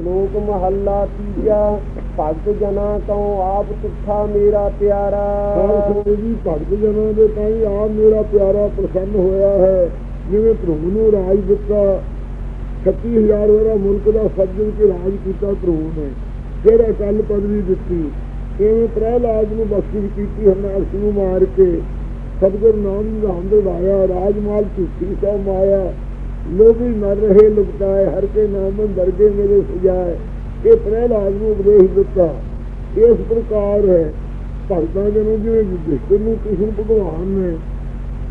ਸ਼ਲੋਕ ਮਹੱਲਾ ਤੀਜਾ, ਭਗਤ ਜਨਾ ਕਉ ਆਪ ਤੁਠਾ ਮੇਰਾ ਪਿਆਰਾ। ਸਾਰੇ ਜੀ, ਭਗਤ ਜਨਾਂ ਦੇ ਤਾਂ ਆਪ ਮੇਰਾ ਪਿਆਰਾ ਪ੍ਰਸੰਨ ਹੋਇਆ ਹੈ। ਜਿਵੇਂ ਪ੍ਰਭੂ ਨੂੰ ਰਾਜ ਦਿੱਤਾ 36000 ਵਾਰਾ ਮੁਲਕ ਦਾ ਸੱਜਣ ਕੇ ਰਾਜ ਕੀਤਾ ਪ੍ਰਭੂ ਨੇ। ਫਿਰ ਅਕਲ ਪਦਵੀ ਦਿੱਤੀ? ਇਵੇਂ ਪ੍ਰਹਿਲਾਦ ਨੂੰ ਬਖਸ਼ਿਸ਼ ਕੀਤੀ ਹਰਨਾਸ਼ ਨੂੰ ਮਾਰ ਕੇ? ਸਤਿਗੁਰ ਨਾਮ ਰਾਮ ਦੇ ਵਾਇਆ ਰਾਜਮਾਲ ਝੂਠੀ ਸੋ ਮਾਇਆ ਲੋਭੀ ਮਰ ਰਹੇ ਲੁਕਤਾਏ, ਹਰ ਕੇ ਨਾਮ ਦਰਗੇ ਮੇਰੇ ਸਜਾਏ। ਇਹ ਪ੍ਰਹਿਲਾਦ ਨੂੰ ਉਪਦੇਸ਼ ਦਿੱਤਾ, ਇਸ ਪ੍ਰਕਾਰ ਹੈ। ਭਗਤਾਂ ਦੇ ਨੂੰ ਜਿਵੇਂ ਯੁਧਿਸ਼ਟਰ ਨੂੰ ਕ੍ਰਿਸ਼ਨ ਭਗਵਾਨ ਨੇ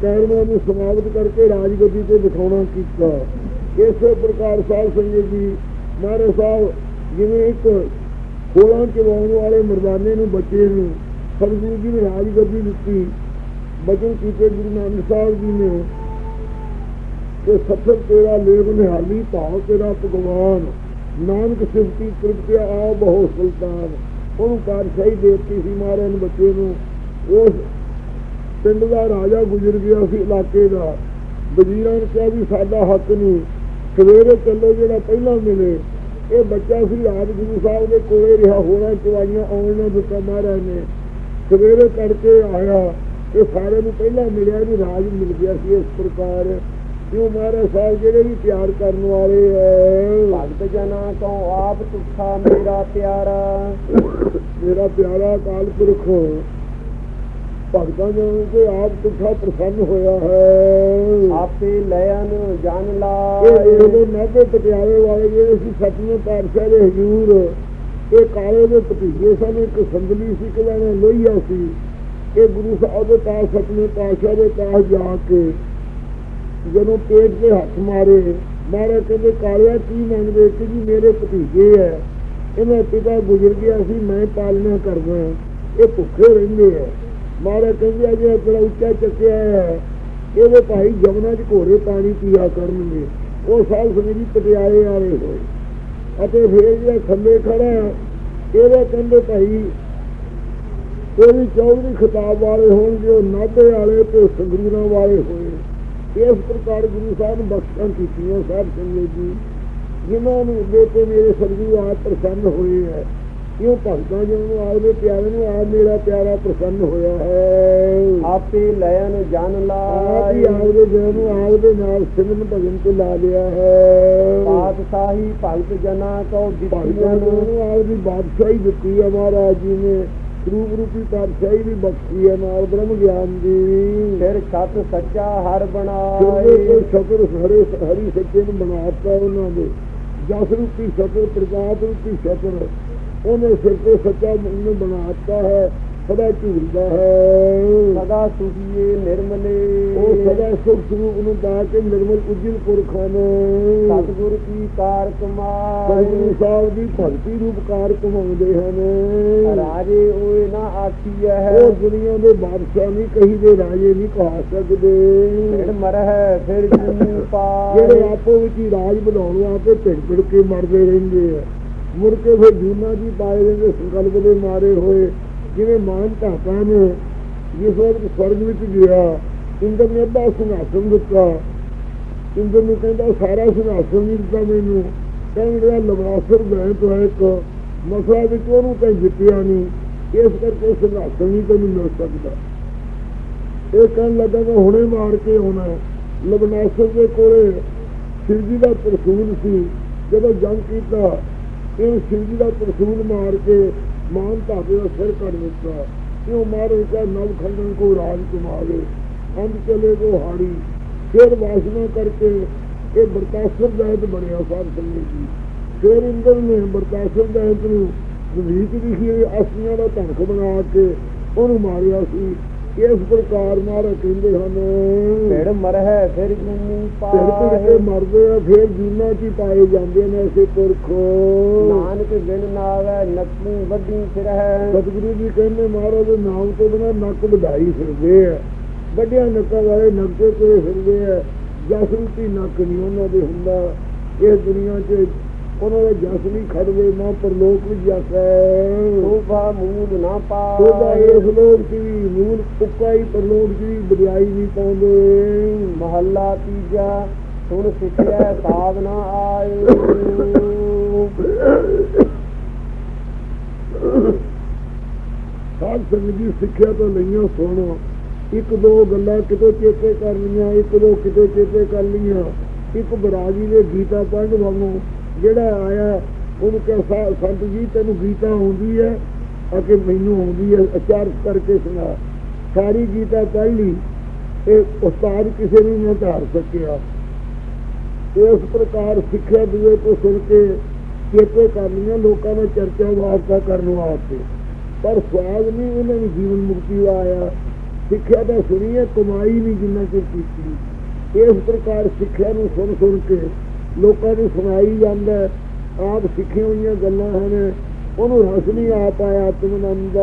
ਕੌਰਵਾਂ ਨੂੰ ਸਮਾਪਤ ਕਰਕੇ ਰਾਜਗੱਦੀ ਤੇ ਬਿਠਾਉਣਾ ਕੀਤਾ। ਇਸੇ ਪ੍ਰਕਾਰ ਸਾਹਿਬ ਸੰਗਤ ਜੀ, ਮਹਾਰਾਜ ਸਾਹਿਬ, ਜਿਵੇਂ ਇੱਕ ਖੋਲਾਂ ਚਵਾਉਣ ਵਾਲੇ ਮਰਦਾਨੇ ਨੂੰ ਬੱਚੇ ਨੂੰ ਸਤਿਗੁਰੂ ਜੀ ਨੇ ਰਾਜਗੱਦੀ ਦਿੱਤੀ। ਬਚਨ ਕੀਤੇ ਗੁਰੂ ਨਾਨਕ ਸਾਹਿਬ ਜੀ ਨੇ ਕਿ ਸਤਰ ਤੇਰਾ ਲੇਵ ਨਿਹਾਲੀ ਭਾਵ ਤੇਰਾ ਭਗਵਾਨ। ਨਾਨਕ ਸਿਫਤੀ ਤ੍ਰਿਪਤਿਆ ਆ ਬਹੁ ਸੁਲਤਾਨ। ਉਹਨੂੰ ਪਾਤਸ਼ਾਹੀ ਦੇਤੀ ਸੀ ਮਹਾਰਾਜ ਬੱਚੇ ਨੂੰ। ਉਸ ਪਿੰਡ ਦਾ ਰਾਜਾ ਗੁਜ਼ਰ ਗਿਆ ਸੀ ਇਲਾਕੇ ਦਾ। ਵਜ਼ੀਰਾਂ ਨੇ ਕਿਹਾ ਵੀ ਸਾਡਾ ਹੱਕ ਨਹੀਂ। ਸਵੇਰੇ ਚੱਲੋ ਜਿਹੜਾ ਪਹਿਲਾਂ ਮਿਲੇ। ਇਹ ਬੱਚਾ ਸੀ ਰਾਜ ਗੁਰੂ ਸਾਹਿਬ ਦੇ ਕੋਲੇ ਰਿਹਾ। ਹੋਰਾਂ ਚਵਾਈਆਂ ਆਉਣ ਨਾ ਦਿੱਤਾ ਮਹਾਰਾਜ ਨੇ। ਸਵੇਰੇ ਤੜਕੇ ਆਇਆ। ਇਹ ਸਾਰੇ ਨੂੰ ਪਹਿਲਾਂ ਮਿਲਿਆ ਵੀ ਰਾਜ ਮਿਲ ਗਿਆ ਸੀ ਇਸ ਪ੍ਰਕਾਰ। ਕਿਉਂ ਮਹਾਰਾਜ ਸਾਹਿਬ ਜਿਹੜੇ ਵੀ ਪਿਆਰ ਕਰਨ ਵਾਲੇ ਹੈ ਭਗਤ ਜਨਾ ਕਉ ਆਪ ਤੁਠਾ ਮੇਰਾ ਪਿਆਰਾ। ਮੇਰਾ ਪਿਆਰਾ ਅਕਾਲ ਪੁਰਖ ਭਗਤਾਂ ਨੂੰ ਤੇ ਆਪ ਤੁਠਾ ਪ੍ਰਸੰਨ ਹੋਇਆ ਹੈ। ਆਪੇ ਲੈਨ ਜਨ ਇਹ ਲਾਏ। ਇਹਦੇ ਨਾਭੇ ਪਟਿਆਲੇ ਵਾਲੇ ਜਿਹੜੇ ਸੀ ਸਤਵੇਂ ਪਾਤਸ਼ਾਹ ਦੇ ਹਜ਼ੂਰ ਇਹ ਕਾਲੇ ਦੇ ਭਤੀਜੇ ਸਨ ਇੱਕ ਸੰਦਲੀ ਸੀ ਕਿ ਨੇ ਲੋਹੀਆ ਸੀ। ਇਹ ਗੁਰੂ ਸਾਹਿਬ ਦੇ ਪਾਸ ਸਤਵੇਂ ਪਾਤਸ਼ਾਹ ਦੇ ਪਾਸ ਜਾ ਕੇ ਜਦੋਂ ਪੇਟ ਤੇ ਹੱਥ ਮਾਰੇ ਮਾਰੇ ਕਹਿੰਦੇ ਕਾਲਿਆ ਕੀ ਮੰਗਦੇ? ਕਿ ਜੀ ਮੇਰੇ ਭਤੀਜੇ ਐ ਇਹਨਾਂ ਪਿਤਾ ਗੁਜ਼ਰ ਗਿਆ ਸੀ ਮੈਂ ਪਾਲਣਾ ਕਰਦਾ ਇਹ ਭੁੱਖੇ ਰਹਿੰਦੇ ਐ ਮਾਰੇ ਕਹਿੰਦੇ ਅਜੇ ਤੇਰਾ ਉੱਚਾ ਚੱਕਿਆ ਹੈ ਇਹਦੇ ਭਾਈ ਜਮਨਾ ਚ ਘੋੜੇ ਪਾਣੀ ਪੀਆ ਕਰਨਗੇ। ਉਹ ਸਾਲ ਸਮੇਰੀ ਪਟਿਆਲੇ ਆਏ ਹੋਏ। ਅਤੇ ਫਿਰ ਜਿਹੜਾ ਖੰਬੇ ਖੜਾ ਹੈ, ਇਹਦੇ ਕਹਿੰਦੇ ਭਾਈ ਕੋਈ ਵੀ ਚੌਧਰੀ ਖਿਤਾਬ ਵਾਲੇ ਹੋਣਗੇ ਉਹ ਨਾਭੇ ਵਾਲੇ ਤੇ ਸੰਗਰੂਰਾਂ ਵਾਲੇ ਹੋਏ। ਇਸ ਪ੍ਰਕਾਰ ਗੁਰੂ ਸਾਹਿਬ ਨੇ ਬਖਸ਼ਾਂ ਕੀਤੀਆਂ ਸਾਧ ਸੰਗਤ ਜੀ ਜਿਨ੍ਹਾਂ ਨੂੰ ਦੇ ਮੇਰੇ ਸਤਿਗੁਰੂ ਆਪ ਪ੍ਰਸੰਨ ਹੋਏ ਹੈ। ਕਿਉਂ ਭਗਤਾਂ ਜੀ ਨੂੰ ਆਪਦੇ ਪਿਆਰੇ ਨੂੰ ਆਪ ਮੇਰਾ ਪਿਆਰਾ ਪ੍ਰਸੰਨ ਹੋਇਆ ਹੈ। ਆਪੇ ਲੈਨ ਜਨ ਆਪ ਹੀ ਲਾਏ ਆਪਦੇ ਜਨ ਨੂੰ ਆਪਦੇ ਨਾਲ ਸਿਮਰਨ ਭਜਨ ਤੇ ਲਾ ਲਿਆ ਹੈ। ਪਾਤਸ਼ਾਹੀ ਭਗਤ ਜਨਾ ਕਉ ਦਿੱਤੀਆਂ ਨੂੰ ਨੂੰ ਆਪਦੀ ਬਾਦਸ਼ਾਹੀ ਦਿੱਤੀ ਹੈ ਮਹਾਰਾਜ ਜੀ ਨੇ। ਰੂਪ ਰੂਪੀ ਬਾਦਸ਼ਾਹੀ ਵੀ ਬਖਸ਼ੀ ਹੈ ਨਾਲ ਬ੍ਰਹਮ ਗਿਆਨ ਦੀ ਫਿਰ ਛਤ ਸੱਚਾ ਹਰ ਬਣਾਏ। ਕੋਈ ਸ਼ਕਰ ਹਰੇ ਹਰੀ ਸੱਚੇ ਨੂੰ ਬਣਾਤਾ ਉਹਨਾਂ ਦੇ। ਜਸ ਰੂਪੀ ਸ਼ਕਰ ਪ੍ਰਕਾਸ਼ ਰੂਪੀ ਸ਼ਕਰ। ਉਹਨੇ ਸਿਰ ਤੇ ਸੱਚਾ ਨੂੰ ਬਣਾਤਾ ਹੈ। ਸਦਾ ਝੂਲਦਾ ਹੈ। ਸਦਾ ਸੁਖੀਏ ਨਿਰਮਲੇ। ਉਹ ਸਦਾ ਸੁਖ ਸਰੂਪ ਨੂੰ ਪਾ ਕੇ ਨਿਰਮਲ ਉਜਲ ਪੁਰਖਾਂ ਨੂੰ ਸਤਿਗੁਰ ਕੀ ਕਾਰ ਸਤਿਗੁਰੂ ਕਮਾਏ ਸਾਹਿਬ ਦੀ ਭਗਤੀ ਰੂਪ ਕਾਰ ਕਮਾਉਂਦੇ ਹਨ। ਰਾਜੇ ਓਏ ਨਾ ਆਖੀਐ। ਉਹ ਦੁਨੀਆ ਦੇ ਬਾਦਸ਼ਾਹ ਨਹੀਂ ਕਹੀ ਦੇ ਰਾਜੇ ਨਹੀਂ ਕਹਾ ਫਿਰ ਸਕਦੇ ਮਰਹਿ ਫਿਰ ਜੂ ਜਿਹੜੇ ਪਾਏ ਆਪੋ ਵਿੱਚ ਹੀ ਰਾਜ ਬਣਾਉਣ ਵਾਸਤੇ ਭਿੜ ਭਿੜ ਕੇ ਮਰਦੇ ਰਹਿੰਦੇ ਆ। ਮੁੜ ਕੇ ਫਿਰ ਜੂਨਾ ਜੀ ਪਾਏ ਰਹਿੰਦੇ ਸੰਕਲਪ ਦੇ ਮਾਰੇ ਹੋਏ। ਜਿਵੇਂ ਮਾਨ ਧਾਤਾ ਨੇ ਜਿਸ ਸਵਰਗ ਵਿੱਚ ਗਿਆ, ਇੰਦਰ ਨੇ ਅੱਧਾ ਸਿੰਘਾਸਨ ਦਿੱਤਾ। ਇੰਦਰ ਨੂੰ ਕਹਿੰਦਾ, ਸਾਰਾ ਸਿੰਘਾਸਨ ਨਹੀਂ ਦਿੱਤਾ ਮੈਨੂੰ। ਕਹਿੰਦਾ, ਜਿਹੜਾ ਲਵਾਸਰ ਬੈਂ ਤੋਂ ਇੱਕ, ਮਸਲਾ ਵਿੱਚ ਉਹਨੂੰ ਕਹੀਂ ਜਿੱਤਿਆ ਨਹੀਂ। ਇਸ ਕਰਕੇ ਸਿੰਘਾਸਨ ਨਹੀਂ ਤੈਨੂੰ ਮਿਲ ਸਕਦਾ। ਇਹ ਕਹਿਣ ਲੱਗਾ, ਮੈਂ ਹੁਣੇ ਮਾਰ ਕੇ ਆਉਣਾ ਲਵਨਾਸਰ ਦੇ ਕੋਲੇ ਸ਼ਿਵਜੀ ਦਾ ਤਰਸੂਲ ਸੀ। ਜਦੋਂ ਜੰਗ ਕੀਤਾ ਇਹ ਸਿਵਜੀ ਦਾ ਤਰਸੂਲ ਮਾਰ ਕੇ ਮਾਨ ਧਾਗੇ ਦਾ ਸਿਰ ਕੱਢ ਦਿੱਤਾ ਇਹ ਮਾਰੇ ਕਾ ਨਵ ਖੰਡਨ ਕੋ ਰਾਜ ਕੁਮਾਰੇ ਅੰਤ ਚਲੇ ਕੋ ਹਾੜੀ। ਫਿਰ ਵਾਸਨਾ ਕਰਕੇ ਇਹ ਬਰਤਾਸਰ ਦਾਇਤ ਬਣਿਆ ਸਾਧ ਸੰਗਤ ਜੀ। ਫਿਰ ਇੰਦਰ ਨੇ ਬਰਤਾਸਰ ਦਾਇਤ ਨੂੰ ਵਿਧੀਕ ਦੀ ਸੀ ਅਸਲੀਆਂ ਦਾ ਧਨਖ ਬਣਾ ਕੇ ਉਹਨੂੰ ਮਾਰਿਆ ਸੀ। ਇਸ ਪ੍ਰਕਾਰ ਮਾਰਾ ਕਹਿੰਦੇ ਹਨ ਫਿਰ ਮਰਹਿ ਫਿਰ ਜੂ ਫਿਰ ਤੇ ਪਾਏ ਮਰਦੇ ਆ ਫਿਰ ਜੀਨਾ ਹੀ ਪਾਏ ਜਾਂਦੇ ਨੇ ਐਸੇ ਪੁਰਖ। ਨਾਨਕ ਬਿਨ ਨਾਵੈ ਨਕੂ ਵੱਡੀ ਫਿਰਹਿ। ਸਤਿਗੁਰੂ ਜੀ ਕਹਿੰਦੇ ਮਹਾਰਾਜ ਦੇ ਨਾਮ ਤੋਂ ਬਿਨਾਂ ਨੱਕ ਵਧਾਈ ਫਿਰਦੇ ਆ। ਵੱਡਿਆਂ ਨੱਕਾਂ ਵਾਲੇ ਨੱਕੇ ਤੇ ਫਿਰਦੇ ਆ। ਜਸਰੂਪੀ ਨੱਕ ਨਹੀਂ ਉਹਨਾਂ ਦੇ ਹੁੰਦਾ। ਇਸ ਦੁਨੀਆ 'ਚ ਉਹਨਾਂ ਦੇ ਜਸ ਨਹੀਂ ਖੜਦੇ ਨਾ ਪਰਲੋਕ ਵਿੱਚ ਜਸ। ਹੈ ਸੋਭਾ ਮੂਲ ਨਾ ਪਾ। ਸੋਭਾ ਇਸ ਲੋਕ ਦੀ ਮੂਲ ਪੁੱਕਾਈ ਪਰਲੋਕ ਦੀ ਬੜਾਈ ਨਹੀਂ ਪਾਉਂਦੇ। ਮਹੱਲਾ ਤੀਜਾ ਸੁਣ ਸਿੱਖਿਆ ਸਾਧ ਨਾ ਆਏ। ਸਾਧ ਸੰਗਤ ਦੀ ਸਿੱਖਿਆ ਤਾਂ ਲਈਆਂ ਸੁਣੋ। ਇੱਕ ਦੋ ਗੱਲਾਂ ਕਿਤੇ ਚੇਤੇ ਕਰ ਲਈਆਂ ਇੱਕ ਦੋ ਕਿਤੇ ਚੇਤੇ ਕਰ ਲਈਆਂ। ਇੱਕ ਬਰਾਜੀ ਦੇ ਗੀਤਾ ਪੜ੍ਹਨ ਵਾਂਗੂ ਜਿਹੜਾ ਆਇਆ, ਉਹਨੂੰ ਕਿਹਾ, "ਸਾ- ਸੰਤ ਜੀ ਤੈਨੂੰ ਗੀਤਾ ਆਉਂਦੀ ਹੈ ਅਤੇ ਮੈਨੂੰ ਆਉਂਦੀ ਹੈ ਅਚਾਰ ਕਰਕੇ ਸੁਣਾ। ਸਾਰੀ ਗੀਤਾ ਪੜ੍ਹ ਲਈ ਇਹ ਉਸਤਾਦ ਕਿਸੇ ਨੂੰ ਨਾ ਧਾਰ ਸਕਿਆ। ਇਸ ਪ੍ਰਕਾਰ ਸਿੱਖਿਆ ਦੂਏ ਤੋਂ ਸੁਣ ਕੇ ਚੇਤੇ ਕਰ ਲਈਆਂ, ਲੋਕਾਂ ਨੇ ਚਰਚਾ ਵਾਸਤਾ ਕਰਨ ਵਾਸਤੇ। ਪਰ ਸਵਾਦ ਨਹੀਂ ਉਹਨਾਂ ਨੂੰ ਜੀਵਨ ਮੁਕਤੀ ਦਾ ਆਇਆ। ਸਿੱਖਿਆ ਤਾਂ ਸੁਣੀ ਹੈ ਕਮਾਈ ਨਹੀਂ ਜਿੰਨਾ ਚਿਰ ਕੀਤੀ। ਇਸ ਪ੍ਰਕਾਰ ਸਿੱਖਿਆ ਨੂੰ ਸੁਣ ਸੁਣ ਕੇ ਲੋਕਾਂ ਨੂੰ ਸੁਣਾਈ ਜਾਂਦਾ। ਆਪ ਸਿੱਖੀਆਂ ਹੋਈਆਂ ਗੱਲਾਂ ਹਨ। ਉਹਨੂੰ ਰਸ ਨਹੀਂ ਆ ਪਾਇਆ ਆਤਮਨੰਦ।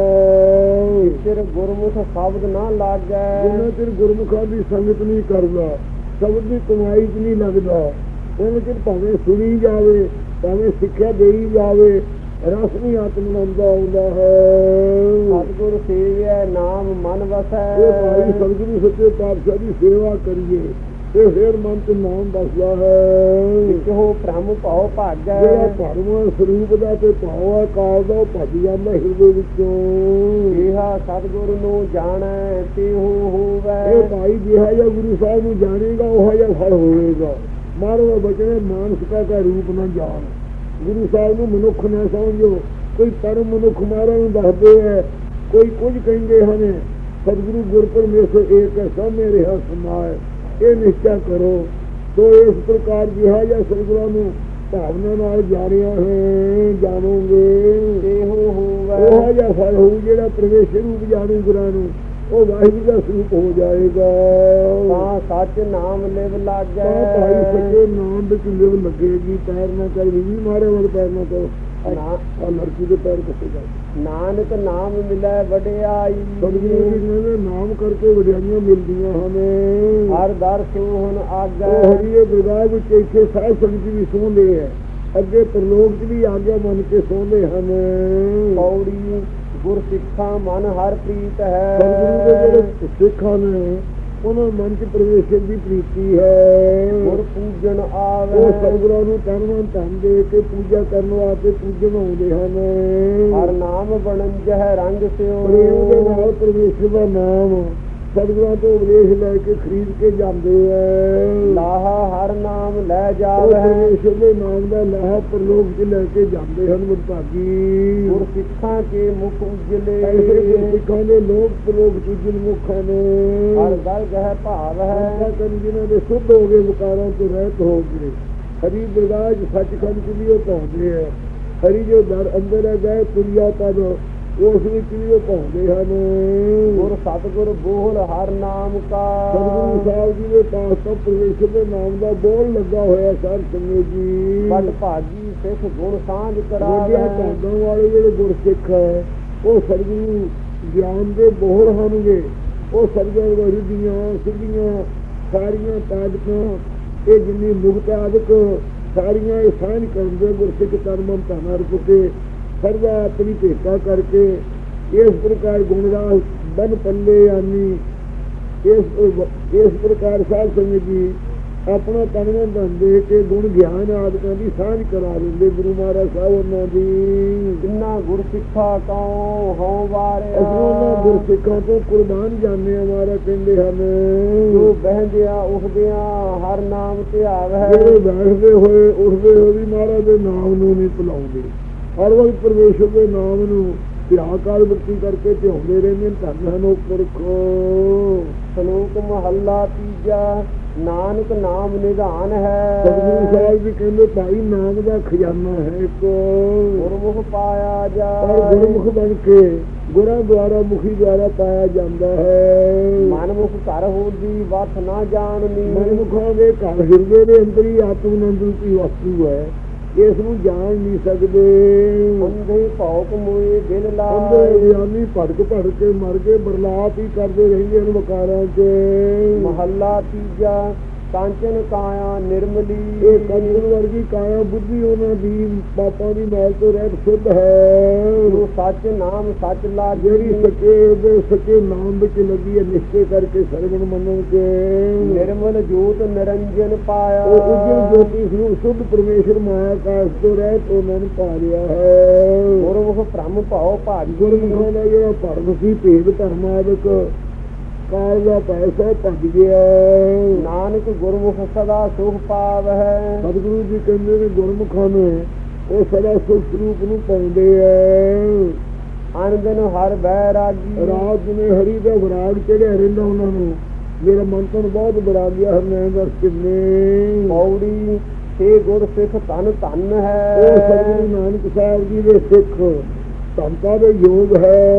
ਸਿਰ ਗੁਰਮੁਖ ਸ਼ਬਦ ਨਾ ਲਾਗੈ ਜਿੰਨਾ ਚਿਰ ਗੁਰਮੁਖਾਂ ਦੀ ਸੰਗਤ ਨਹੀਂ ਕਰਦਾ ਸ਼ਬਦ ਦੀ ਕਮਾਈ ਨਹੀਂ ਲੱਗਦਾ ਉਹਨਾਂ ਚਿਰ ਭਾਵੇਂ ਸੁਣੀ ਜਾਵੇ ਭਾਵੇਂ ਸਿੱਖਿਆ ਦੇਈ ਜਾਵੇ ਰਸ ਨਹੀਂ ਆਤਮਨੰਦ ਆਉਂਦਾ ਹੈ। ਸਤਿਗੁਰ ਸੇਵਿਆ ਨਾਮ ਮਨ ਵਸੈ। ਇਹ ਭਾਈ ਸਤਿਗੁਰੂ ਸੱਚੇ ਪਾਤਸ਼ਾਹ ਦੀ ਸੇਵਾ ਕਰੀਏ। ਤੇ ਫਿਰ ਮਨ ਚ ਨਾਮ ਬਸਦਾ ਹੈ। ਕਿਹੋ ਭ੍ਰਮ ਭਉ ਭਾਗੈ। ਜਿਹੜਾ ਭਰਮ ਸਰੂਪ ਦਾ ਤੇ ਭਾਵ ਹੈ ਕਾਲ ਦਾ ਭੱਜ ਜਾਂਦਾ ਹਿਰਦੇ ਵਿੱਚੋਂ। ਇਹਾ ਸਤਿਗੁਰ ਨੂੰ ਜਾਣੈ ਤਿਹੂ ਹੋਵੈ। ਇਹ ਭਾਈ ਜਿਹਾ ਜਿਹਾ ਗੁਰੂ ਸਾਹਿਬ ਨੂੰ ਜਾਣੇਗਾ ਉਹ ਜਿਹਾ ਫਲ ਹੋਵੇਗਾ। ਮਾਰੋ ਬਚਨੇ ਮਾਨਸਿਕਾ ਦਾ ਰੂਪ ਨਾ ਜਾਣ। ਗੁਰੂ ਸਾਹਿਬ ਨੂੰ ਮਨੁੱਖ ਨਾ ਸਮਝੋ। ਕੋਈ ਪਰਮ ਮਨੁੱਖ ਮਾਰਾ ਨੂੰ ਦੱਸਦੇ ਹੈ ਕੋਈ ਕੁਝ ਕਹਿੰਦੇ ਹਨ ਸਤਿਗੁਰੂ ਗੁਰਪਰਮੇਸ਼ਰ ਏਕ ਹੈ ਸਭ ਮੇਰੇ ਹੱਥ ਸਮਾਏ। ਇਹ ਨਿਸ਼ਚਾ ਕਰੋ ਤੋ ਇਸ ਪ੍ਰਕਾਰ ਜਿਹਾ ਜਿਹਾ ਸਤਿਗੁਰਾਂ ਨੂੰ ਭਾਵਨਾ ਨਾਲ ਜਾਣਿਆ ਹੈ ਜਾਣੋਗੇ। ਤਿਹੂ ਹੋਵੈ ਉਹ ਫਲ ਹੋਊ ਜਿਹੜਾ ਪ੍ਰਵੇਸ਼ ਰੂਪ ਜਾਣੂ ਗੁਰਾਂ ਨੂੰ ਉਹ ਵਾਹਿਗੁਰੂ ਦਾ ਸਰੂਪ ਹੋ ਜਾਏਗਾ। ਤਾਂ ਸੱਚ ਨਾਮ ਲਿਵ ਤਾਂ ਲਾਗੈ। ਭਾਈ ਸੱਚੇ ਨਾਮ ਵਿੱਚ ਲਿਵ ਲੱਗੇਗੀ ਪੈਰ ਨਾ ਕਰ ਵੀ ਮਾਰੇ ਵਾਲੇ ਪੈਰ ਨਾ ਕਰੋ। ਲੜਕੀ ਦੇ ਪੈਰ ਨਾਨਕ ਨਾਮ ਮਿਲੈ ਵਡਿਆਈ। ਸਤਿਗੁਰੂ ਜੀ ਨੇ ਨਾਮ ਕਰਕੇ ਵਡਿਆਈਆਂ ਮਿਲਦੀਆਂ ਹਨ। ਹਰ ਦਰ ਸੂਹਨ ਉਹ ਆਗੈ ਹਰੀਏ ਵਿਰਾਗ ਵਿੱਚ ਇੱਥੇ ਸਾਧ ਸੰਗਤ ਵੀ ਸੋਹਦੇ ਹੈ। ਅੱਗੇ ਪ੍ਰਲੋਕ 'ਚ ਵੀ ਆਗਿਆ ਮੰਨ ਕੇ ਸੋਹਦੇ ਹਨ। ਪੌੜੀ ਗੁਰ ਸਿੱਖਾਂ ਮਨ ਹਰ ਪ੍ਰੀਤ ਸਤਿਗੁਰੂ ਦੇ ਹੈ ਜਿਹੜੇ ਸਿੱਖਾਂ ਨੇ ਉਹਨਾਂ ਮਨ 'ਚ ਪ੍ਰਵੇਸ਼ ਦੀ ਪ੍ਰੀਤੀ ਹੈ। ਗੁਰ ਪੂਜਨ ਉਹ ਆਵੇ ਸਤਿਗੁਰਾਂ ਨੂੰ ਤਨ ਮਨ ਧਨ ਦੇ ਕੇ ਪੂਜਾ ਕਰਨ ਵਾਸਤੇ ਪੂਜਨ ਆਉਂਦੇ ਹਨ। ਹਰ ਨਾਮ ਬਣੰਜਹ ਰੰਗ ਪ੍ਰੇਮ ਦੇ ਸਿਓ ਨਾਲ ਪਰਮੇਸ਼ਰ ਦਾ ਨਾਮ ਸਤਿਗੁਰਾਂ ਤੋਂ ਉਪਦੇਸ਼ ਲੈ ਕੇ ਖਰੀਦ ਕੇ ਜਾਂਦੇ ਐ। ਲੈ ਜਾਵੇ ਪਰਮੇਸ਼ਰ ਦੇ ਨਾਮ ਦਾ ਲਾਹਾ ਪ੍ਰਲੋਕ 'ਚ ਲੈ ਕੇ ਜਾਂਦੇ ਹਨ ਵਡਭਾਗੀ ਗੁਰ ਸਿੱਖਾਂ ਕੇ ਮੁਖ ਉਜਲੇ। ਐਸੇ ਗੁਰਸਿੱਖਾਂ ਦੇ ਲੋਕ ਪ੍ਰਲੋਕ 'ਚ ਮੁਖਾਂ ਨੇ। ਹਰ ਗਲ ਗਹਿ ਭਾਵ ਹੈ। ਕਰਨ ਜਿਨ੍ਹਾਂ ਦੇ ਸੁੱਧ ਹੋ ਗਏ ਵਿਕਾਰਾਂ ਤੋਂ ਰਹਿਤ ਹੋ ਗਏ। ਹਰੀ ਬਿਰਦਾਜ ਸੱਚਖੰਡ ਚ ਵੀ ਉਹ ਪਾਉਂਦੇ ਹੈ। ਹਰੀ ਜੋ ਦਰ ਅੰਦਰ ਹੈ ਗਏ ਤੁਰਿਆ ਪਦ ਉਸ ਵਿੱਚ ਵੀ ਉਹ ਪਾਉਂਦੇ ਹਨ। ਗੁਰ ਸਤਿਗੁਰ ਬੋਲ ਹਰ ਨਾਮ ਕਾ। ਸਤਿਗੁਰੂ ਸਾਹਿਬ ਜੀ ਦੇ ਪਾਸ ਤੋਂ ਪਰਮੇਸ਼ਰ ਦੇ ਨਾਮ ਦਾ ਬੋਲ ਲੱਗਾ ਹੋਇਆ ਸਰ ਸੰਗੇ ਜੀ। ਵੱਡ ਭਾਗੀ ਸਿੱਖ ਗੁਣ ਸਾਂਝ ਗੋਡਿਆਂ ਕਰਾਵੇ ਭਾਗਾਂ ਵਾਲੇ ਜਿਹੜੇ ਗੁਰਸਿੱਖ ਹੈ ਉਹ ਸਤਿਗੁਰੂ ਗਿਆਨ ਦੇ ਬੋਹਰ ਹਨਗੇ ਉਹ ਸਤਿਗੁਰੂ ਰਿੱਧੀਆਂ ਸਿੱਧੀਆਂ ਸਾਰੀਆਂ ਤਾਕਤਾਂ ਇਹ ਜਿੰਨੀ ਮੁਕਤ ਆਦਿਕ ਸਾਰੀਆਂ ਇਹ ਸਾਂਝ ਕਰਦੇ ਗੁਰਸਿੱਖ ਕਰਮਮ ਧਨਾਰ ਪੁਕੇ ਸਰਵਾ ਆਪਣੀ ਭੇਟਾ ਕਰਕੇ ਇਸ ਪ੍ਰਕਾਰ ਗੁਣਰਾਜ ਬਨ ਪੱਲੇ ਆਨੀ ਇਸ ਇਸ ਪ੍ਰਕਾਰ ਸਾਧ ਸੰਗਤ ਜੀ ਆਪਣਾ ਤਨ ਮਨ ਧਨ ਦੇ ਕੇ ਗੁਣ ਗਿਆਨ ਆਦਿਕਾਂ ਦੀ ਸਾਂਝ ਕਰਾ ਦਿੰਦੇ ਗੁਰੂ ਮਹਾਰਾਜ ਸਾਹਿਬ ਉਹਨਾਂ ਦੀ। ਜਿੰਨਾ ਗੁਰ ਸਿੱਖਾ ਕਉ ਹਉ ਵਾਰਿਆ ਉਹਨਾਂ ਗੁਰਸਿੱਖਾਂ ਤੋਂ ਕੁਰਬਾਨ ਜਾਂਦੇ ਆ ਮਹਾਰਾਜ ਕਹਿੰਦੇ ਹਨ। ਜੋ ਬਹਿੰਦਿਆਂ ਉੱਠਦਿਆਂ ਹਰ ਨਾਮ ਧਿਆਵੈ। ਜਿਹੜੇ ਬੈਠਦੇ ਹੋਏ ਉੱਠਦੇ ਹੋਏ ਵੀ ਮਹਾਰਾਜ ਦੇ ਨਾਮ ਨੂੰ ਨਹੀਂ ਭੁਲਾਉਂਦੇ। ਹਰ ਵਕਤ ਪਰਮੇਸ਼ਰ ਦੇ ਨਾਮ ਨੂੰ ਧਿਆਕਾਲ ਵਰਤੀ ਕਰਕੇ ਧਿਆਉਂਦੇ ਰਹਿੰਦੇ ਨੇ ਧੰਨ ਹਨ ਉਹ ਪੁਰਖੋ। ਸ਼ਲੋਕ ਮਹੱਲਾ ਤੀਜਾ ਨਾਨਕ ਨਾਮ ਨਿਧਾਨ ਹੈ। ਸਤਿਗੁਰੂ ਸਾਹਿਬ ਜੀ ਕਹਿੰਦੇ ਭਾਈ ਨਾਮ ਦਾ ਖਜ਼ਾਨਾ ਹੈ ਇੱਕ। ਗੁਰਮੁਖ ਪਾਇਆ ਪਰ ਜਾਏ ਗੁਰਮੁਖ ਬਣ ਕੇ ਗੁਰਾਂ ਦੁਆਰਾ ਮੁਖੀ ਦੁਆਰਾ ਪਾਇਆ ਜਾਂਦਾ ਹੈ। ਮਨਮੁਖ ਘਰ ਹੋਦੀ ਵਸ ਨਾ ਜਾਣਨੀ। ਮਨਮੁਖਾਂ ਦੇ ਘਰ ਹਿਰਦੇ ਦੇ ਅੰਦਰ ਹੀ ਆਤਮਨੰਦ ਰੂਪੀ ਵਸਤੂ ਹੈ। ਇਸ ਨੂੰ ਜਾਣ ਨਹੀਂ ਸਕਦੇ। ਅੰਧੇ ਭੌਕ ਮੋਏ ਦਿਲ ਲਾਏ ਗਿਆਨੀ ਭੜਕ ਭੜਕ ਕੇ ਮਰ ਕੇ ਬਰਲਾਪ ਹੀ ਕਰਦੇ ਰਹਿੰਦੇ ਹਨ ਵਕਾਰਾਂ 'ਚ। ਮਹੱਲਾ ਤੀਜਾ ਕਾਂਚਨ ਕਾਇਆ ਨਿਰਮਲੀ। ਇਹ ਕੰਚਨ ਵਰਗੀ ਕਾਇਆ ਬੁੱਧੀ ਉਹਨਾਂ ਦੀ ਪਾਪਾਂ ਦੀ ਮੈਲ ਤੋਂ ਰਹਿਤ ਸ਼ੁੱਧ ਹੈ। ਜੋ ਸੱਚ ਨਾਮ ਸੱਚ ਲਾਗੀ ਜਿਹੜੀ ਸੱਚੇ ਦੇ ਸੱਚੇ ਨਾਮ ਵਿੱਚ ਲੱਗੀ ਹੈ ਨਿਸ਼ਚੈ ਕਰਕੇ ਸਰਗੁਣ ਮੰਨਣ ਕੇ। ਨਿਰਮਲ ਜੋਤ ਨਿਰੰਜਨ ਪਾਇਆ। ਉਹ ਉਜਲ ਜੋਤੀ ਸਰੂਪ ਸ਼ੁੱਧ ਪਰਮੇਸ਼ਰ ਮਾਇਆ ਕਾਸ਼ ਤੋਂ ਰਹਿਤ ਉਹਨਾਂ ਨੂੰ ਪਾ ਲਿਆ ਹੈ। ਗੁਰਮੁਖ ਭ੍ਰਮ ਭਾਉ ਭਾਗੀ। ਗੁਰਮੁਖਾਂ ਦਾ ਜਿਹੜਾ ਭਰਮ ਸੀ ਭੇਦ ਧਰਮ ਆਦਿਕ ਪੈਸਾ ਭੱਜ ਗਿਆ? ਨਾਨਕ ਗੁਰਮੁਖ ਸਦਾ ਸੁਖ ਪਾਵਹਿ। ਸਤਿਗੁਰੂ ਜੀ ਕਹਿੰਦੇ ਨੇ ਗੁਰਮੁਖਾਂ ਨੇ ਉਹ ਸਦਾ ਸੁਖ ਸਰੂਪ ਨੂੰ ਪਾਉਂਦੇ ਐ ਅਨੰਦਨ ਹਰ ਬੈਰਾਗੀ ਰਾਤ ਨੇ ਹਰੀ ਦਾ ਵਿਰਾਗ ਚੜਿਆ ਰਹਿੰਦਾ ਉਹਨਾਂ ਨੂੰ। ਮੇਰਾ ਮਨ ਤੋਂ ਬਹੁਤ ਬੜਾ ਗਿਆ ਹਰਨੈਣ ਦਾ ਕਿੰਨੇ। ਪੌੜੀ ਸੇ ਗੁਰ ਸਿੱਖ ਧਨ ਧਨ ਹੈ। ਉਹ ਸਤਿਗੁਰੂ ਨਾਨਕ ਸਾਹਿਬ ਜੀ ਦੇ ਸਿੱਖ। ਧੰਤਾ ਦੇ ਯੋਗ ਹੈ।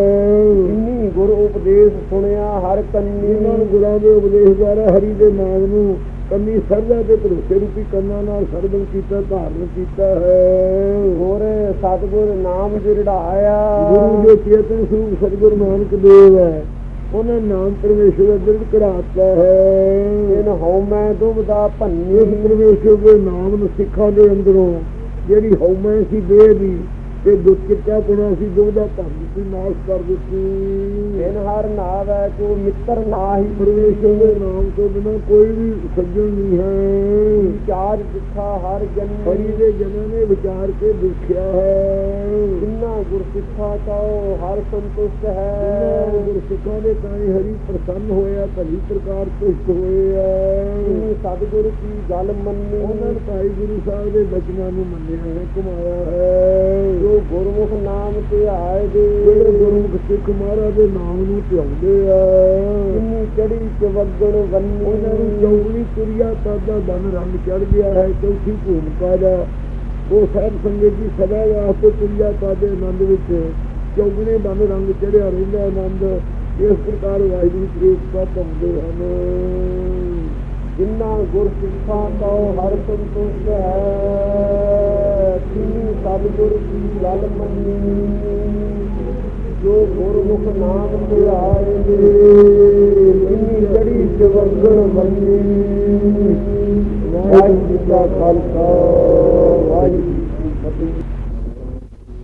ਇੰਨੀ ਗੁਰ ਉਪਦੇਸ਼ ਸੁਣਿਆ ਹਰ ਕੰਨੀ ਇਹਨਾਂ ਨੂੰ ਗੁਰਾਂ ਦੇ ਉਪਦੇਸ਼ ਦੁਆਰਾ ਹਰੀ ਦੇ ਨਾਮ ਨੂੰ ਕੰਨੀ ਸਰਦਾ ਦੇ ਭਰੋਸੇ ਰੂਪੀ ਕੰਨਾਂ ਨਾਲ ਸਰਬਨ ਕੀਤਾ ਧਾਰਨ ਕੀਤਾ ਹੈ। ਗੁਰ ਸਤਿਗੁਰ ਨਾਮ ਜਿਰੜਾਇਆ। ਗੁਰੂ ਦੇ ਚੇਤਨ ਸਰੂਪ ਸਤਿਗੁਰੂ ਨਾਨਕ ਦੇਵ ਹੈ। ਉਹਨੇ ਨਾਮ ਪਰਮੇਸ਼ਰ ਦਾ ਕਰਾਤਾ ਹੈ। ਇਨ ਹਉਮੈ ਦੁਬਦਾ ਭੰਨੀ। ਪਰਮੇਸ਼ਰ ਦੇ ਨਾਮ ਨੂੰ ਸਿੱਖਾਂ ਦੇ ਅੰਦਰੋਂ ਜਿਹੜੀ ਹਉਮੈ ਸੀ ਦੇਹ ਦੀ। ਤੇ ਦੁੱਖ ਚਿੱਟਾ ਪੁਣਾ ਸੀ ਦੁੱਧ ਦਾ ਭੰਨ ਦਿੱਤੀ ਨਾਸ਼ ਕਰ ਦਿੱਤੀ। ਇਨ ਹਰ ਨਾਵੈ ਕੋ ਮਿੱਤਰ ਨਾਹੀ। ਪਰਮੇਸ਼ਰ ਦੇ ਨਾਮ ਤੋਂ ਬਿਨਾਂ ਕੋਈ ਵੀ ਸੱਜਣ ਨਹੀਂ ਹੈ। ਚਾਰ ਜਿੱਥਾ ਹਰ ਹਰੀ ਜਨਮੀ ਦੇ ਜਨਾਂ ਨੇ ਵਿਚਾਰ ਕੇ ਦੇਖਿਆ ਹੈ। ਜਿੰਨਾ ਗੁਰ ਸਿੱਖਾ ਕਉ ਹਰ ਸੰਤੁਸ਼ਟ ਹੈ। ਇਹਨਾਂ ਗੁਰਸਿੱਖਾਂ ਦੇ ਤਾਈ ਹਰੀ ਪ੍ਰਸੰਨ ਹੋਇਆ ਭਲੀ ਪ੍ਰਕਾਰ ਤੁਸ਼ਟ ਹੋਇਆ ਜਿਨੀ ਸਤਿਗੁਰ ਕੀ ਗੱਲ ਮੰਨੀ। ਉਹਨਾਂ ਨੇ ਭਾਈ ਗੁਰੂ ਸਾਹਿਬ ਦੇ ਬਚਨਾਂ ਨੂੰ ਮੰਨਿਆ ਹੈ ਕਮਾਇਆ ਹੈ। ਨਾਮ ਤੇ ਆਏ ਦੇ ਜਿਹੜੇ ਗੁਰਮੁਖ ਸਿੱਖ ਮਹਾਰਾਜ ਦੇ ਨਾਮ ਨੂੰ ਧਿਆਉਂਦੇ ਆ। ਜਿਨੀ ਚੜੀ ਚਵਗਣ ਵੰਨੀ ਉਹਨਾਂ ਨੂੰ ਚੌਗਣੀ ਤੁਰਿਆ ਤਾਦਾ ਬਨ ਰੰਗ ਚੜ ਗਿਆ ਹੈ ਚੌਥੀ ਭੂਮਿਕਾ ਦਾ ਉਹ ਸਾਹਿਬ ਸੰਗਤ ਜੀ ਸਦਾ ਵਾਸਤੇ ਤੁਰਿਆ ਤਾਦੇ ਆਨੰਦ ਵਿੱਚ ਚੌਗਣੇ ਬਨ ਰੰਗ ਚੜਿਆ ਰਹਿੰਦਾ ਆਨੰਦ। ਇਸ ਪ੍ਰਕਾਰ ਵਾਹਿਗੁਰੂ ਪ੍ਰੇਸਤਾ ਪਾਉਂਦੇ ਹਨ ਗੁਰ ਸਿੱਖਾਂ ਕਉ ਹਰ ਸੰਤੁਸ਼ਟ ਹੈ। ਜਿਨੀ ਸਤਿਗੁਰ ਕੀ ਗੱਲ ਮੰਨੀ। ਜੋ ਗੁਰਮੁਖ ਨਾਮ ਤੇ ਆਏ ਦੇ ਜਿਨੀ ਚੜੀ ਚਵਗਣ ਵੰਨੀ ਵਾਹਿਗੁਰੂ ਜੀ ਕਾ ਖਾਲਸਾ।